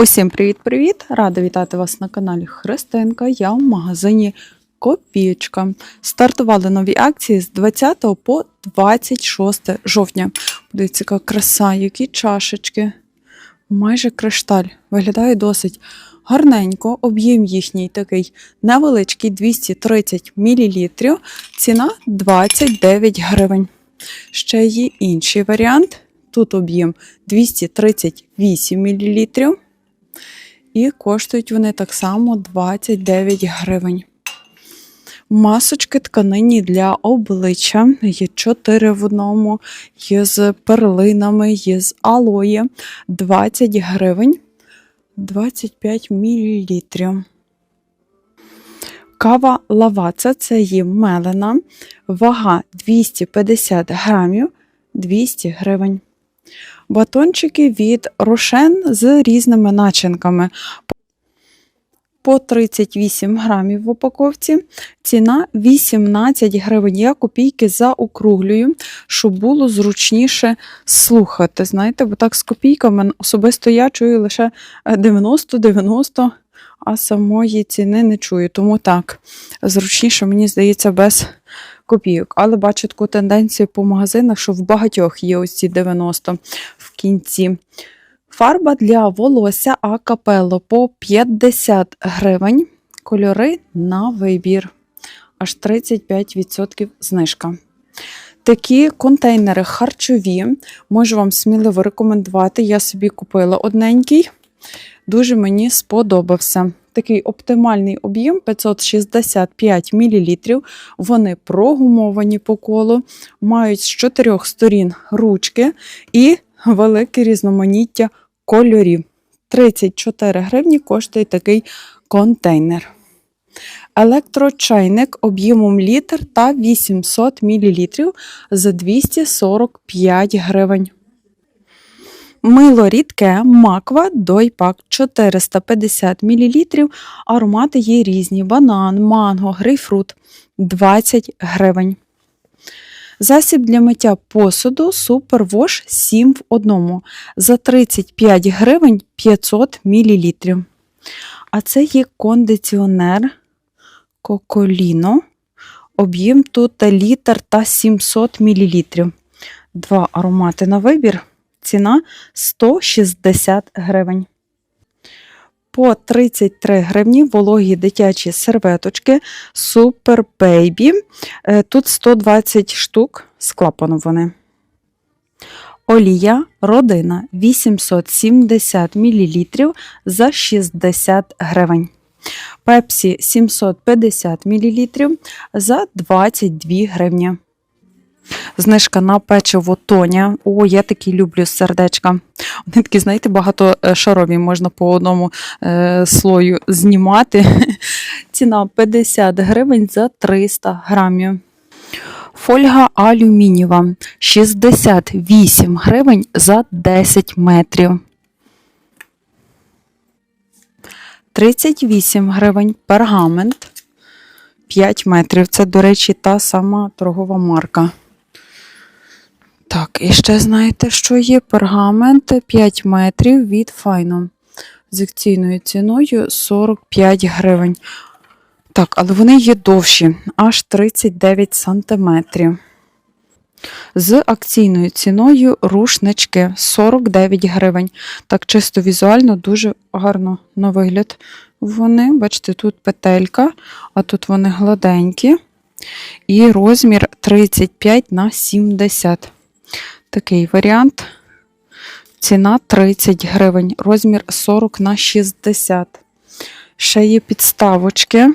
Усім привіт-привіт! Рада вітати вас на каналі Христинка. Я в магазині Копієчка. Стартували нові акції з 20 по 26 жовтня. Подивіться, яка краса, які чашечки. Майже кришталь. Виглядає досить гарненько. Об'єм їхній такий невеличкий 230 мл. Ціна 29 гривень. Ще є інший варіант. Тут об'єм 238 мл. І коштують вони так само 29 гривень. Масочки тканині для обличчя. Є 4 в одному, є з перлинами, є з алої. 20 гривень, 25 мл. Кава лаваца це є мелена. Вага 250 грамів, 200 гривень. Батончики від рошен з різними начинками. По 38 грамів в упаковці. Ціна 18 гривень. Я копійки заокруглюю, щоб було зручніше слухати. Знаєте, бо так з копійками особисто я чую лише 90-90, а самої ціни не чую. Тому так, зручніше, мені здається, без копійок. Але бачу таку тенденцію по магазинах, що в багатьох є ось ці 90 в кінці. Фарба для волосся Акапелло по 50 гривень. Кольори на вибір. Аж 35% знижка. Такі контейнери харчові можу вам сміливо рекомендувати. Я собі купила одненький. Дуже мені сподобався. Такий оптимальний об'єм 565 мл. Вони прогумовані по колу, мають з чотирьох сторін ручки і велике різноманіття кольорів. 34 гривні коштує такий контейнер. Електрочайник об'ємом літр та 800 мл за 245 гривень. Мило рідке маква дойпак 450 мл. Аромати є різні: банан, манго, грейпфрут 20 гривень. Засіб для миття посуду Супервош 7 в 1 за 35 гривень 500 мл. А це є кондиціонер Коколіно. Об'єм тут літр та 700 мл. Два аромати на вибір. Ціна 160 гривень. По 33 гривні вологі дитячі серветочки Super Baby. Е, Тут 120 штук з клапаном вони. Олія родина 870 мл за 60 гривень. Пепсі 750 мл за 22 гривні. Знижка на печиво Тоня. О, я такі люблю сердечка. Вони такі, знаєте, багатошарові, можна по одному е, слою знімати. Ціна 50 гривень за 300 грамів. Фольга алюмінієва 68 гривень за 10 метрів. 38 гривень пергамент 5 метрів. Це, до речі, та сама торгова марка. Так, і ще знаєте, що є пергамент 5 метрів від Файно. З акційною ціною 45 гривень. Так, але вони є довші, аж 39 сантиметрів. З акційною ціною рушнички 49 гривень. Так, чисто візуально, дуже гарно на вигляд. Вони, бачите, тут петелька, а тут вони гладенькі. І розмір 35 на 70. Такий варіант. Ціна 30 гривень, розмір 40 на 60. Ще є підставочки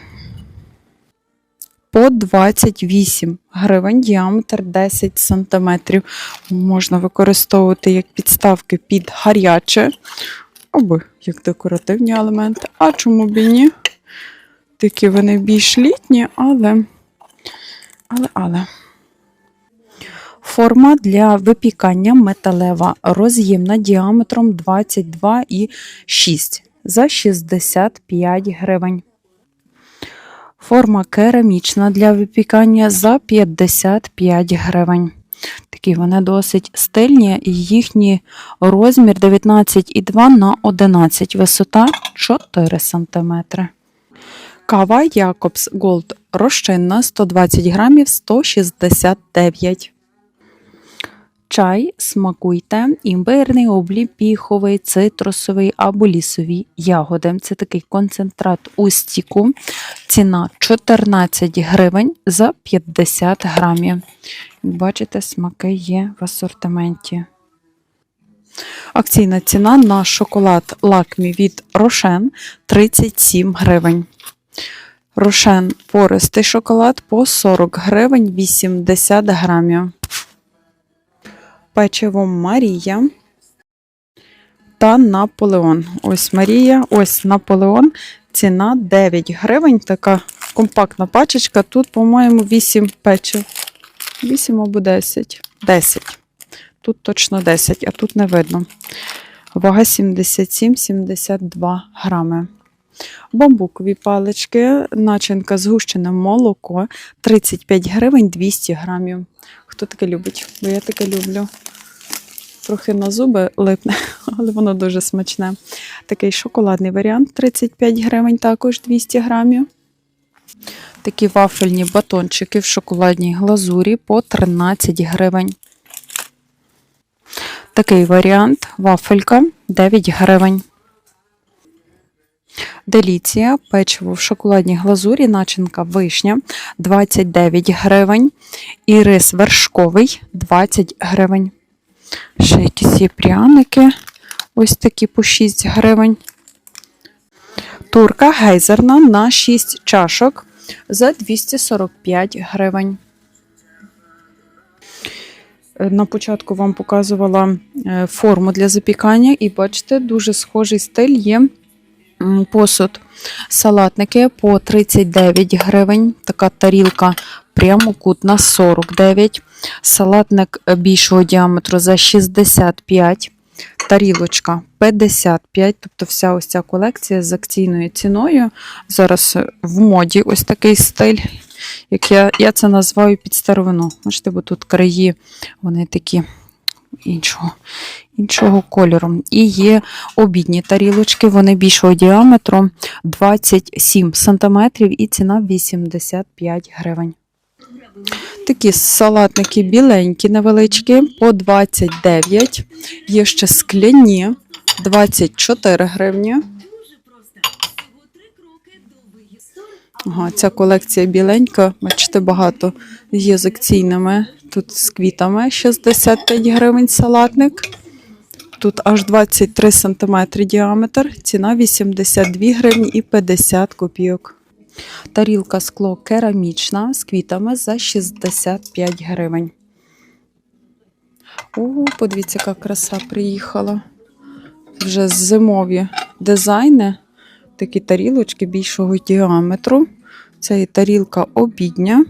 по 28 гривень, діаметр 10 см. Можна використовувати як підставки під гаряче, або як декоративні елементи. А чому б і ні? Такі вони більш літні, але. але, але. Форма для випікання металева роз'ємна діаметром 22,6 за 65 гривень. Форма керамічна для випікання за 55 гривень. Такі вони досить стильні, і їхній розмір 19,2 на 11, висота 4 см. Кава Якобс Голд розчинна 120 грамів 169. Чай смакуйте, імбирний, обліпіховий, цитрусовий або лісові ягоди. Це такий концентрат у стіку. Ціна 14 гривень за 50 грамів. Як Бачите, смаки є в асортименті. Акційна ціна на шоколад лакмі від Рошен 37 гривень. Рошен пористий шоколад по 40 гривень 80 грамів. Печиво Марія та Наполеон. Ось Марія, ось Наполеон. Ціна 9 гривень. Така компактна пачечка. Тут, по-моєму, 8 печив. 8 або 10. 10. Тут точно 10, а тут не видно. Вага 77-72 грами. Бамбукові палички, начинка згущене молоко 35 гривень 200 грамів. Хто таке любить? Бо я таке люблю. Трохи на зуби липне, але воно дуже смачне. Такий шоколадний варіант 35 гривень, також 200 грамів. Такі вафельні батончики в шоколадній глазурі по 13 гривень. Такий варіант вафелька 9 гривень. Деліція, печиво в шоколадній глазурі, начинка вишня 29 гривень. І рис вершковий 20 гривень. Ще якісь є пряники. Ось такі по 6 гривень. Турка гейзерна на 6 чашок за 245 гривень. Е, На початку вам показувала е, форму для запікання, і бачите, дуже схожий стиль є посуд. Салатники по 39 гривень. Така тарілка прямокутна 49. Салатник більшого діаметру за 65. Тарілочка 55, тобто вся ось ця колекція з акційною ціною. Зараз в моді ось такий стиль, як я, я це називаю під старовину. Бачите, бо тут краї, вони такі іншого, іншого кольору. І є обідні тарілочки, вони більшого діаметру 27 см і ціна 85 гривень. Такі салатники біленькі, невеличкі, по 29. Є ще скляні 24 гривні. Ага, ця колекція біленька, бачите, багато є з акційними. Тут з квітами 65 гривень салатник. Тут аж 23 см діаметр, ціна 82 гривні і 50 копійок. Тарілка скло керамічна з квітами за 65 гривень. О, подивіться, яка краса приїхала. Вже зимові дизайни. Такі тарілочки більшого діаметру. Це і тарілка обідня.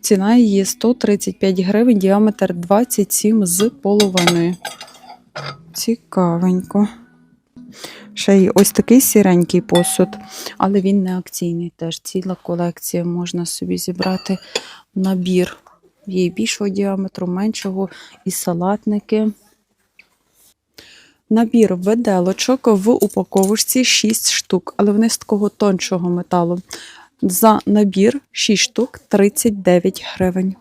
Ціна її 135 гривень, діаметр 27 з половиною. Цікавенько. Ще й ось такий сіренький посуд, але він не акційний теж. Ціла колекція можна собі зібрати набір. Є більшого діаметру, меншого, і салатники. Набір виделочок в упаковочці 6 штук, але вони з такого тоншого металу. За набір 6 штук 39 гривень.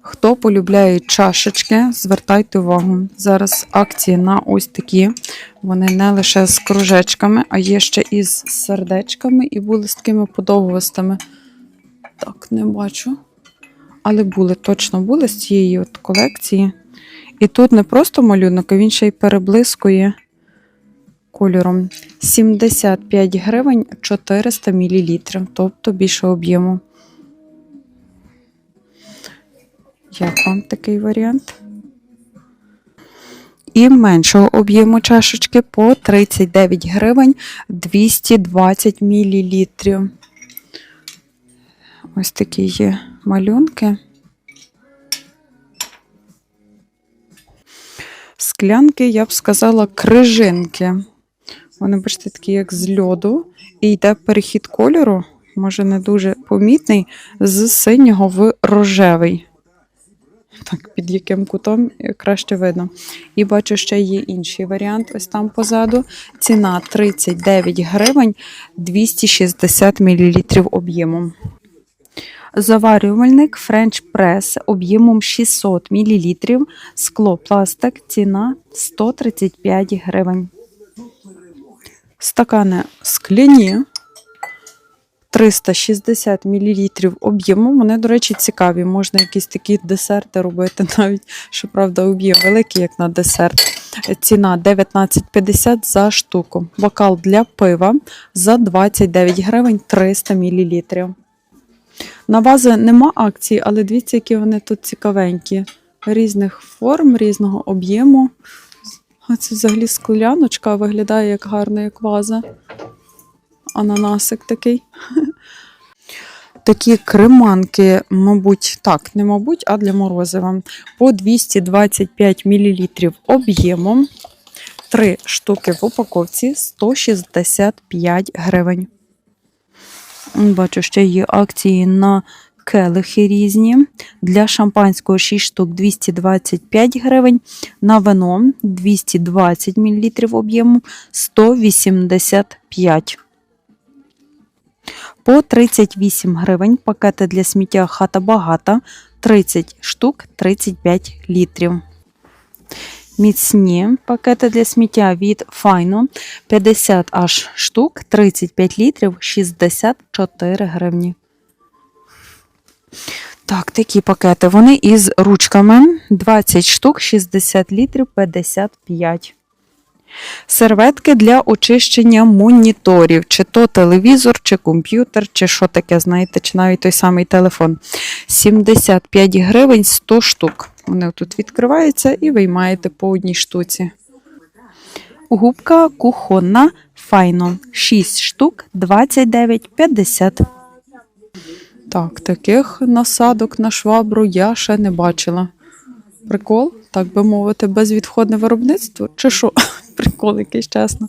Хто полюбляє чашечки, звертайте увагу. Зараз акції на ось такі. Вони не лише з кружечками, а є ще і з сердечками, і були з такими подовгостими. Так, не бачу. Але були, точно були з цієї от колекції. І тут не просто малюнок, а він ще й переблискує кольором. 75 гривень 400 мл, тобто більше об'єму. Як вам такий варіант? І меншого об'єму чашечки по 39 гривень 220 мл. Ось такі є малюнки. Склянки, я б сказала, крижинки. Вони, бачите, такі, як з льоду. І йде перехід кольору, може не дуже помітний, з синього в рожевий. так під яким кутом е, краще видно. І бачу, ще є інший варіант, ось там позаду. Ціна 39 гривень 260 мл об'ємом. Заварювальник French Press об'ємом 600 мл, скло пластик, ціна 135 гривень. Стакани скляні 360 мл об'єму. Вони, до речі, цікаві. Можна якісь такі десерти робити, навіть, щоправда, об'єм великий, як на десерт. Ціна 19,50 за штуку. Бокал для пива за 29 гривень 300 мл. На вази нема акції, але дивіться, які вони тут цікавенькі. Різних форм, різного об'єму. А це взагалі скляночка виглядає як гарна, як ваза. Ананасик такий. Такі креманки, мабуть, так, не мабуть, а для морозива. По 225 мл об'ємом. Три штуки в упаковці 165 гривень. Бачу, ще є акції на келихи різні. Для шампанського 6 штук 225 гривень. На вино 220 мл об'єму 185. По 38 гривень пакети для сміття хата багата 30 штук 35 літрів. Міцні пакети для сміття від Файно 50 аж штук 35 літрів 64 гривні. Так, такі пакети. Вони із ручками 20 штук 60 літрів 55. Серветки для очищення моніторів, чи то телевізор, чи комп'ютер, чи що таке, знаєте, чи навіть той самий телефон. 75 гривень 100 штук. Вони тут відкриваються і виймаєте по одній штуці. Губка кухонна файно 6 штук 29,50. Так, таких насадок на швабру я ще не бачила. Прикол, так би мовити, безвідходне виробництво? Чи що? Прикол якийсь, чесно.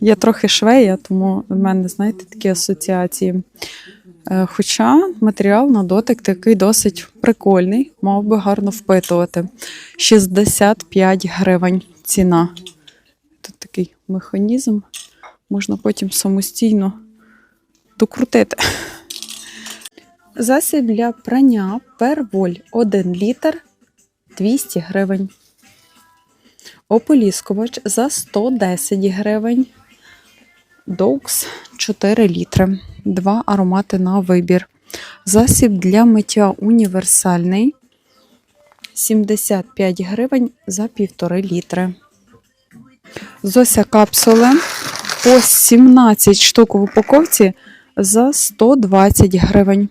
Я трохи швея, тому в мене, знаєте, такі асоціації. Е, Хоча матеріал на дотик такий досить прикольний, мав би гарно впитувати. 65 гривень ціна. Тут такий механізм, можна потім самостійно докрутити. Засіб для прання перволь 1 літр 200 гривень. Ополіскувач за 110 гривень. Доукс 4 літри. Два аромати на вибір. Засіб для миття універсальний 75 гривень за 1,5 літри. Зося капсули по 17 штук в упаковці за 120 гривень.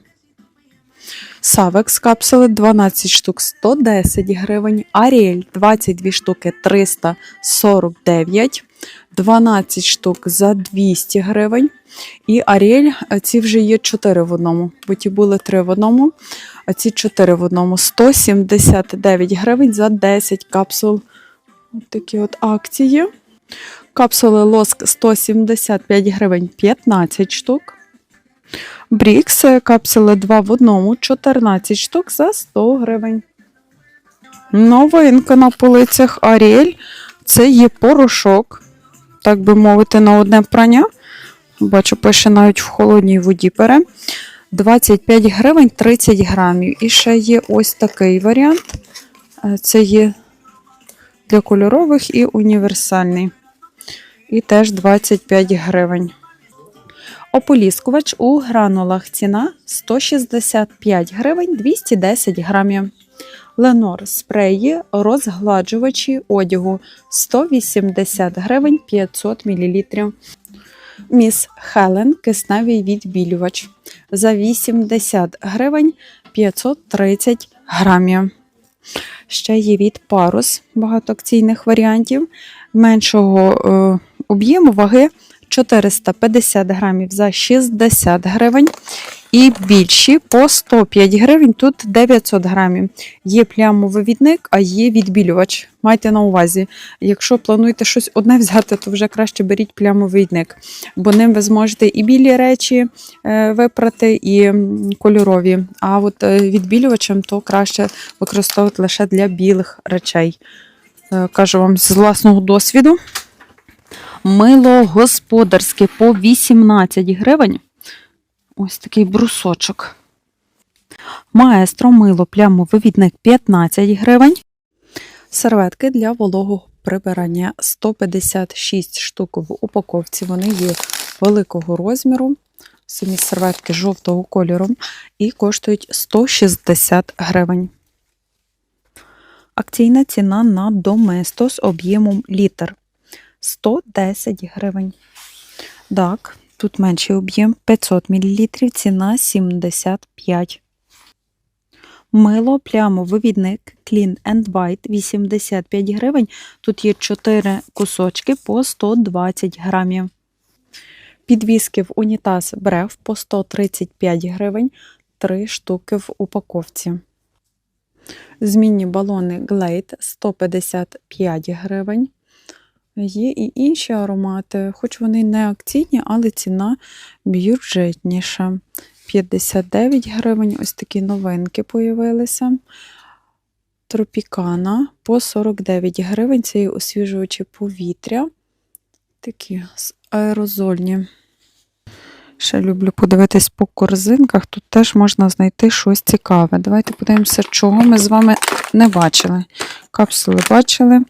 Савекс капсули 12 штук 110 гривень. Аріель 22 штуки 349, 12 штук за 200 гривень. І Аріель, ці вже є 4 в одному, бо ті були 3 в одному, а ці 4 в одному 179 гривень за 10 капсул. Такі от акції. Капсули лоск 175 гривень 15 штук. Брікс капсули 2 в одному, 14 штук за 100 гривень. Новинка на полицях Аріель. Це є порошок, так би мовити, на одне прання. Бачу, пише навіть в холодній воді пере. 25 гривень 30 грамів. І ще є ось такий варіант. Е, Це є для кольорових і універсальний. І теж 25 гривень. Ополіскувач у гранулах ціна 165 гривень 210 грамів. Ленор спреї розгладжувачі одягу 180 гривень 500 мл. Міс Хелен кисневий відбілювач за 80 гривень 530 грамів. Ще є від парус багато акційних варіантів меншого е, об'єму ваги 450 грамів за 60 гривень. І більші по 105 гривень. Тут 900 грамів. Є плямовий відник, а є відбілювач. Майте на увазі, якщо плануєте щось одне взяти, то вже краще беріть плямовий відник, бо ним ви зможете і білі речі е, випрати, і кольорові. А от е, відбілювачем то краще використовувати лише для білих речей. Е, Кажу вам з власного досвіду. Мило господарське по 18 гривень. Ось такий брусочок. Маестро мило плямовивідник 15 гривень. Серветки для вологого прибирання 156 штук в упаковці. Вони є великого розміру. Самі серветки жовтого кольору і коштують 160 гривень. Акційна ціна на Доместо з об'ємом літр 110 гривень. Так, тут менший об'єм 500 мл, ціна 75. Мило плямовивідник Clean and White 85 гривень. Тут є 4 кусочки по 120 грамів. Підвіски в унітаз Брев по 135 гривень, 3 штуки в упаковці. Змінні балони Glade 155 гривень. Є і інші аромати, хоч вони не акційні, але ціна бюджетніша. 59 гривень, ось такі новинки появилися. Тропікана по 49 гривень. Це освіжувачі повітря. Такі аерозольні. Ще люблю подивитись по корзинках. Тут теж можна знайти щось цікаве. Давайте подивимося, чого ми з вами не бачили. Капсули бачили,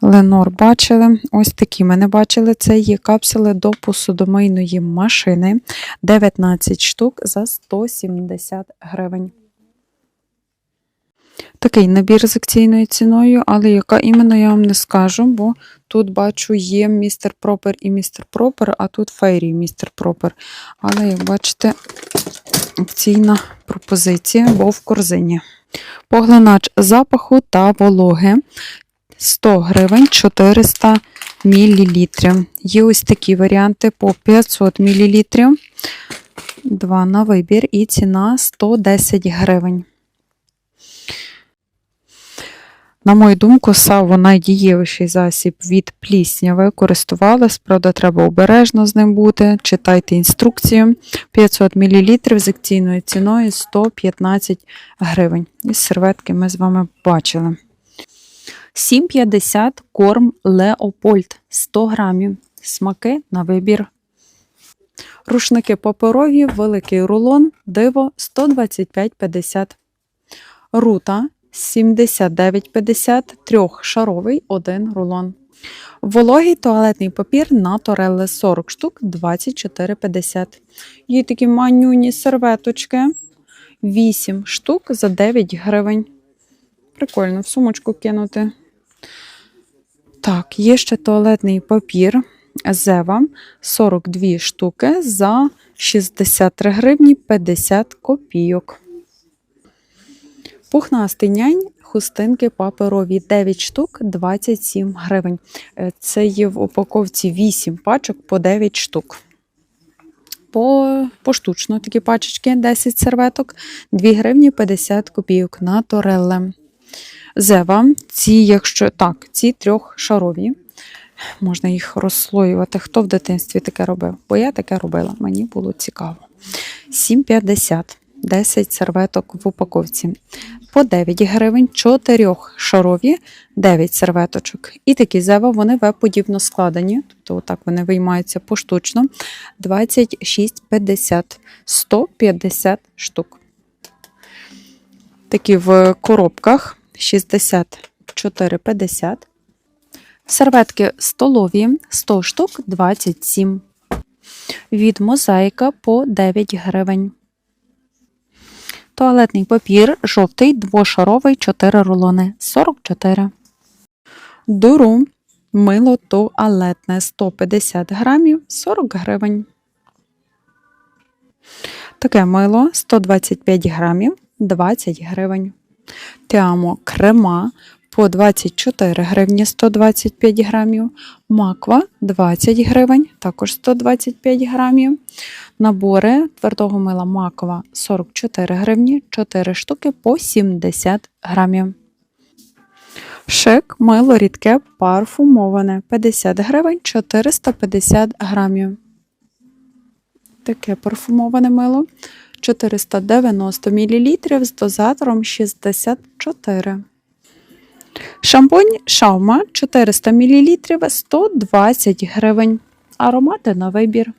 Ленор бачили. Ось такі ми не бачили. Це є капсули до посудомийної машини. 19 штук за 170 гривень. Такий набір з акційною ціною, але яка іменно я вам не скажу, бо тут бачу є містер Пропер і містер Пропер, а тут фейрі містер Пропер. Але, як бачите, акційна пропозиція, бо в корзині. Поглинач запаху та вологи 100 гривень 400 мл. Є ось такі варіанти по 500 мл. Два на вибір і ціна 110 гривень. На мою думку, Саво найдієвіший засіб від плісняви. Користувалась, правда, треба обережно з ним бути. Читайте інструкцію. 500 мл з акційною ціною 115 гривень. І серветки ми з вами бачили. 7,50 корм Леопольд 100 грамів. Смаки на вибір. Рушники паперові, великий рулон, диво 125,50. Рута 79,50, трьохшаровий, один рулон. Вологий туалетний папір на Тореле 40 штук 24,50. Є такі манюні серветочки 8 штук за 9 гривень. Прикольно, в сумочку кинути. Так, є ще туалетний папір Зева 42 штуки за 63 гривні 50 копійок. Пухнастий нянь, хустинки паперові 9 штук 27 гривень. Е, Це є в упаковці 8 пачок по 9 штук. По, поштучно такі пачечки 10 серветок, 2 гривні 50 копійок на Торелле. Зева, ці, якщо так, ці трьохшарові. Можна їх розслоювати. Хто в дитинстві таке робив? Бо я таке робила, мені було цікаво. 7,50, 10 серветок в упаковці. По 9 гривень, 4 шарові, 9 серветочок. І такі зева, вони веб-подібно складені, тобто отак вони виймаються поштучно. 26,50, 150 штук. Такі в коробках 64,50. Серветки столові 100 штук 27. Від мозаїка по 9 гривень. Туалетний папір жовтий двошаровий 4 рулони 44. Дуру мило туалетне 150 грамів 40 гривень. Таке мило 125 грамів 20 гривень. Теамо крема по 24 гривні 125 грамів. Маква 20 гривень, також 125 грамів. Набори твердого мила макова 44 гривні, 4 штуки по 70 грамів. Шик мило рідке парфумоване 50 гривень 450 грамів. Таке парфумоване мило 490 мл з дозатором 64. Шампунь Шаума 400 мл 120 гривень. Аромати на вибір.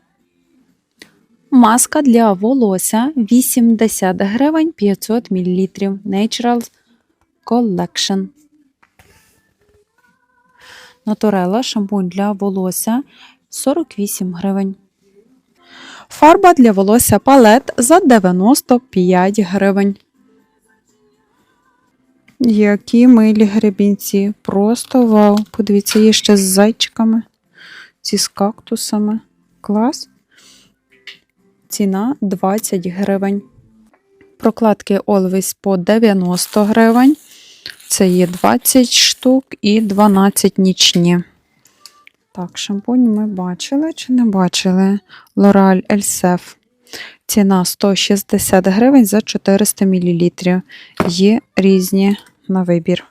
Маска для волосся 80 гривень 500 мл. Natural Collection. Натурела шампунь для волосся 48 гривень. Фарба для волосся палет за 95 гривень. Які милі гребінці. Просто вау. Подивіться, є ще з зайчиками. Ці з кактусами. Клас. Ціна 20 гривень. Прокладки Always по 90 гривень. Це є 20 штук і 12 нічні. Так, шампунь ми бачили чи не бачили? L'Oreal Elsef. Ціна 160 гривень за 400 мл. Є різні на вибір.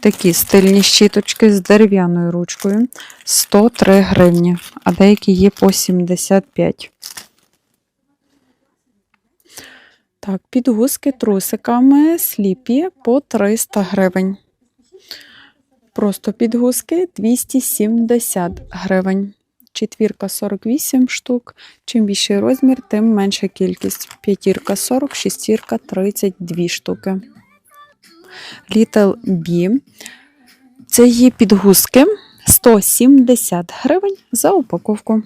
Такі стильні щіточки з дерев'яною ручкою 103 гривні, а деякі є по 75. Так, підгузки трусиками сліпі по 300 гривень. Просто підгузки 270 гривень. Четвірка 48 штук. Чим більший розмір, тим менша кількість. П'ятірка 40, шестірка 32 штуки. Little B. Це є підгузки 170 гривень за упаковку.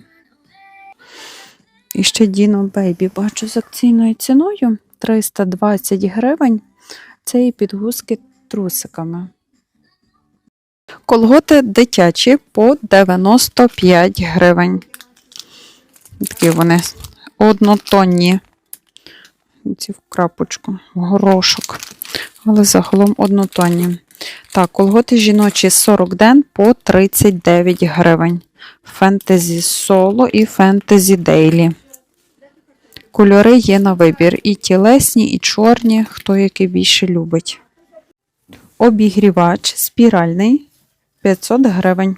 І ще Dino Baby бачу з акційною ціною 320 гривень. Це є підгузки трусиками. Колготи дитячі по 95 гривень. Такі вони однотонні. Ці в крапочку, в горошок. Але загалом однотонні. Так, колготи жіночі 40 ден по 39 гривень. Фентезі соло і фентезі дейлі. Кольори є на вибір. І тілесні, і чорні, хто який більше любить. Обігрівач спіральний 500 гривень.